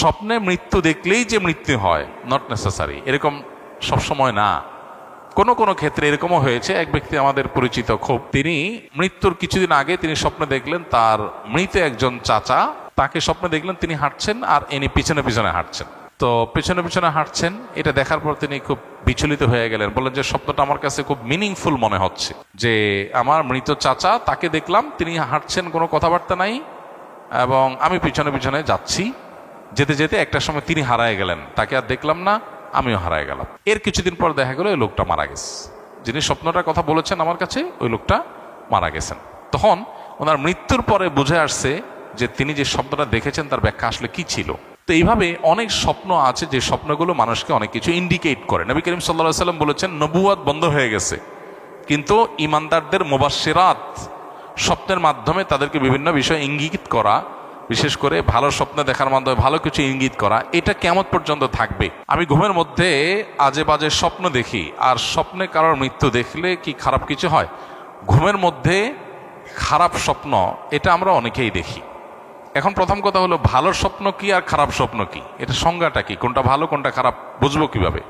স্বপ্নে মৃত্যু দেখলেই যে মৃত্যু হয় নট নেসেসারি এরকম সবসময় না। কোনো কোনো ক্ষেত্রে এরকমও হয়েছে, এক ব্যক্তি আমাদের পরিচিত খুব, তিনি মৃত্যুর কিছুদিন আগে তিনি স্বপ্নে দেখলেন তার মৃত একজন চাচা, তাকে স্বপ্নে দেখলেন তিনি হাঁটছেন আর ইনি পিছনে পিছনে হাঁটছেন। তো পেছনে পেছনে হাঁটছেন, এটা দেখার পর তিনি খুব বিচলিত হয়ে গেলেন, বললেন যে স্বপ্নটা আমার কাছে খুব মিনিংফুল মনে হচ্ছে, যে আমার মৃত চাচা, তাকে দেখলাম, তিনি হাঁটছেন, কোনো কথাবার্তা নাই, এবং আমি পিছনে পিছনে যাচ্ছি। যেতে যেতে একটা সময় তিনি হারায় গেলেন। তাকে আর দেখলাম না, আমিও হারায় গেলাম। এর কিছুদিন পর দেখা গেল, ওই লোকটা মারা গেছে। যিনি স্বপ্নটার কথা বলেছেন আমার কাছে, ওই লোকটা মারা গেছেন। তখন ওনার মৃত্যুর পরে বুঝে আসছে যে তিনি যে স্বপ্নটা দেখেছেন, তার ব্যাখ্যা আসলে কি ছিল। তো এইভাবে অনেক স্বপ্ন আছে যে স্বপ্নগুলো মানুষকে অনেক কিছু ইন্ডিকেট করে। নবী করিম সাল্লা সাল্লাম বলেছেন নবুয়াদ বন্ধ হয়ে গেছে। কিন্তু ইমানদারদের মোবাসিরাত স্বপ্নের মাধ্যমে তাদেরকে বিভিন্ন বিষয় ইঙ্গিত করা বিশেষ করে ভালো স্বপ্ন দেখার মাধ্যমে ভালো কিছু ইঙ্গিত করা, এটা কেমন পর্যন্ত থাকবে? আমি ঘুমের মধ্যে আজে বাজে স্বপ্ন দেখি, আর স্বপ্নে কারোর মৃত্যু দেখলে কি খারাপ কিছু হয়? ঘুমের মধ্যে খারাপ স্বপ্ন, এটা আমরা অনেকেই দেখি। এখন প্রথম কথা হলো, ভালো স্বপ্ন কি আর খারাপ স্বপ্ন কি? এটা সংজ্ঞাটা কি? কোনটা ভালো, কোনটা খারাপ, বুঝব কীভাবে?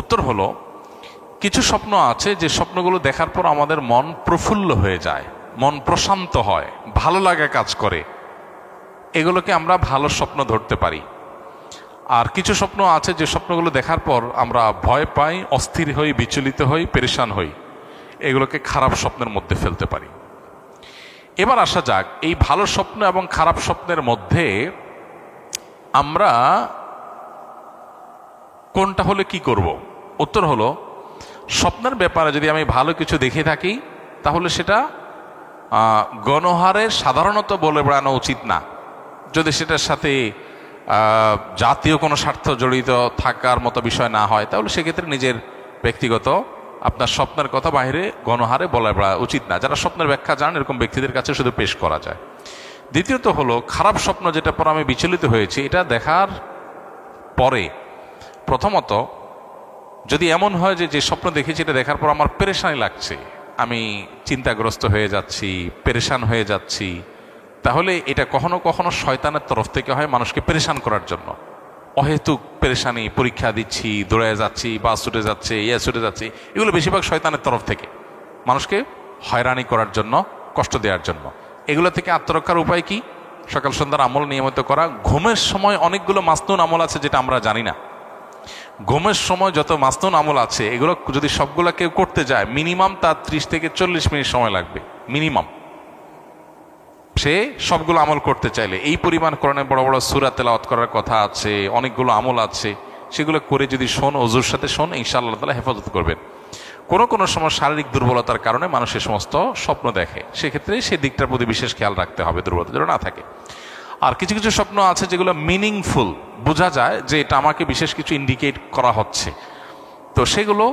উত্তর হলো, কিছু স্বপ্ন আছে যে স্বপ্নগুলো দেখার পর আমাদের মন প্রফুল্ল হয়ে যায়, মন প্রশান্ত হয়, ভালো লাগা কাজ করে। এগুলোকে আমরা ভালো স্বপ্ন ধরতে পারি। আর কিছু স্বপ্ন আছে যে স্বপ্নগুলো দেখার পর আমরা ভয় পাই, অস্থির হই, বিচলিত হই, পেরেশান হই। এগুলোকে খারাপ স্বপ্নের মধ্যে ফেলতে পারি। এবার আসা যাক, এই ভালো স্বপ্ন এবং খারাপ স্বপ্নের মধ্যে আমরা কোনটা হলে কি করব? উত্তর হলো, স্বপ্নের ব্যাপারে যদি আমি ভালো কিছু দেখে থাকি, তাহলে সেটা গণহারে সাধারণত বলে বেড়ানো উচিত না। যদি সেটার সাথে জাতীয় কোনো স্বার্থ জড়িত থাকার মতো বিষয় না হয়, তাহলে সেক্ষেত্রে নিজের ব্যক্তিগত আপনার স্বপ্নের কথা বাইরে গণহারে বলা উচিত না। যারা স্বপ্নের ব্যাখ্যা জান এরকম ব্যক্তিদের কাছে শুধু পেশ করা যায়। দ্বিতীয়ত হলো, খারাপ স্বপ্ন যেটা পর আমি বিচলিত হয়েছি, এটা দেখার পরে প্রথমত, যদি এমন হয় যে যে স্বপ্ন দেখেছি, এটা দেখার পর আমার পেরেশানি লাগছে। আমি চিন্তাগ্রস্ত হয়ে যাচ্ছি, পেরেশান হয়ে যাচ্ছি তাহলে এটা কখনো কখনো শয়তানের তরফ থেকে হয় মানুষকে পেরেশান করার জন্য। অহেতুক পেরেশানি, পরীক্ষা দিচ্ছি দৌড়ে যাচ্ছি, বাস ছুটে যাচ্ছে ইয়ে ছুটে যাচ্ছে, এগুলো বেশিরভাগ শয়তানের তরফ থেকে। মানুষকে হয়রানি করার জন্য, কষ্ট দেওয়ার জন্য। এগুলো থেকে আত্মরক্ষার উপায় কি? সকাল সন্ধ্যার আমল নিয়মিত করা। ঘুমের সময় অনেকগুলো মাসনুন আমল আছে যেটা আমরা জানি না। ঘুমের সময় যত মাসনুন আমল আছে, এগুলো যদি সবগুলো কেউ করতে যায়, মিনিমাম তার ত্রিশ থেকে চল্লিশ মিনিট সময় লাগবে। মিনিমাম। সে সবগুলো আমল করতে চাইলে। এই পরিমাণ কোরআনে বড় বড় সুরা তেলাওয়াত করার কথা আছে, অনেকগুলো আমল আছে। সেগুলো করে যদি শোন, অজুর সাথে শোন, ইনশাআল্লাহ তালা হেফাজত করবেন। কোনো কোনো সময় শারীরিক দুর্বলতার কারণে মানুষ সে সমস্ত স্বপ্ন দেখে। সেক্ষেত্রে সেই দিকটার প্রতি বিশেষ খেয়াল রাখতে হবে দুর্বলতা যেন না থাকে। আর কিছু কিছু স্বপ্ন আছে যেগুলো মিনিংফুল বোঝা যায় যে এটা আমাকে বিশেষ কিছু ইন্ডিকেট করা হচ্ছে। তো সেগুলো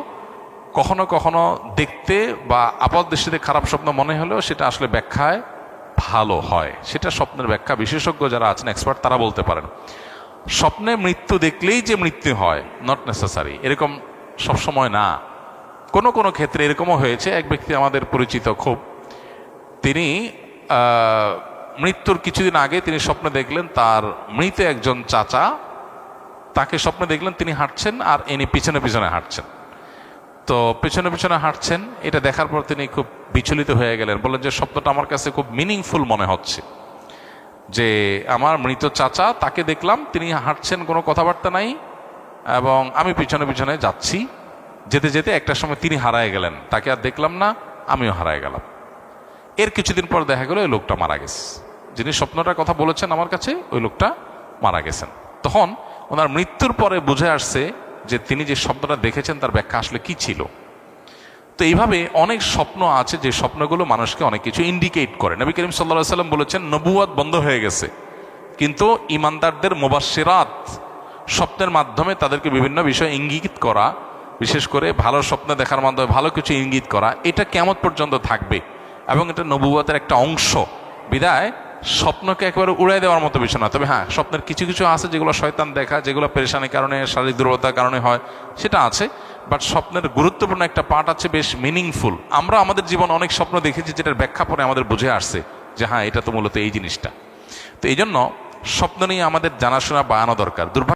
কখনো কখনো দেখতে বা আপাত দৃষ্টিতে খারাপ স্বপ্ন মনে হলেও সেটা আসলে ব্যাখ্যায় ভালো হয়। সেটা স্বপ্নের ব্যাখ্যা। বিশেষজ্ঞ যারা আছেন এক্সপার্ট তারা বলতে পারেন। স্বপ্নে মৃত্যু দেখলেই যে মৃত্যু হয় নট নেসেসারি এরকম সবসময় না। কোনো কোনো ক্ষেত্রে এরকমও হয়েছে। এক ব্যক্তি আমাদের পরিচিত খুব। তিনি মৃত্যুর কিছুদিন আগে তিনি স্বপ্নে দেখলেন, তার মৃত একজন চাচা, তাকে স্বপ্নে দেখলেন, তিনি হাঁটছেন আর ইনি পিছনে পিছনে হাঁটছেন। তো পেছনে পেছনে হাঁটছেন, এটা দেখার পর তিনি খুব বিচলিত হয়ে গেলেন। বললেন যে, স্বপ্নটা আমার কাছে খুব মিনিংফুল মনে হচ্ছে। যে, আমার মৃত চাচা, তাকে দেখলাম, তিনি হাঁটছেন, কোনো কথাবার্তা নাই, এবং আমি পিছনে পিছনে যাচ্ছি। যেতে যেতে একটা সময় তিনি হারায় গেলেন। তাকে আর দেখলাম না, আমিও হারায় গেলাম। এর কিছুদিন পর দেখা গেল, ওই লোকটা মারা গেছে। যিনি স্বপ্নটার কথা বলেছেন আমার কাছে, ওই লোকটা মারা গেছেন। তখন ওনার মৃত্যুর পরে বুঝে আসছে যে তিনি যে স্বপ্নটা দেখেছেন, তার ব্যাখ্যা আসলে কি ছিল? তো এইভাবে অনেক স্বপ্ন আছে যে স্বপ্নগুলো মানুষকে অনেক কিছু ইন্ডিকেট করে। নবী করিম সাল্লা সাল্লাম বলেছেন নবুয়াদ বন্ধ হয়ে গেছে। কিন্তু ইমানদারদের মোবাসিরাত স্বপ্নের মাধ্যমে তাদেরকে বিভিন্ন বিষয় ইঙ্গিত করা, বিশেষ করে ভালো স্বপ্ন দেখার মাধ্যমে ভালো কিছু ইঙ্গিত করা, এটা কেমন পর্যন্ত থাকবে এবং এটা নবুয়াতের একটা অংশ। বিদায়। স্বপ্নকে একেবারে উড়াই দেওয়ার মতো বিষয় না। তবে হ্যাঁ স্বপ্নের কিছু কিছু আছে যেগুলো শয়তান দেখা, যেগুলো পেরেশানির কারণে, শারীরিক দুর্বলতার কারণে হয়, সেটা আছে। বাট স্বপ্নের গুরুত্বপূর্ণ একটা পার্ট আছে বেশ মিনিংফুল আমরা আমাদের জীবন অনেক স্বপ্ন দেখেছি যেটার ব্যাখ্যা পরে আমাদের বুঝে আসছে যে হ্যাঁ এটা তো মূলত এই জিনিসটা। তো এই জন্য স্বপ্ন নিয়ে আমাদের জানাশোনা বাড়ানো দরকার। দুর্ভাগ্য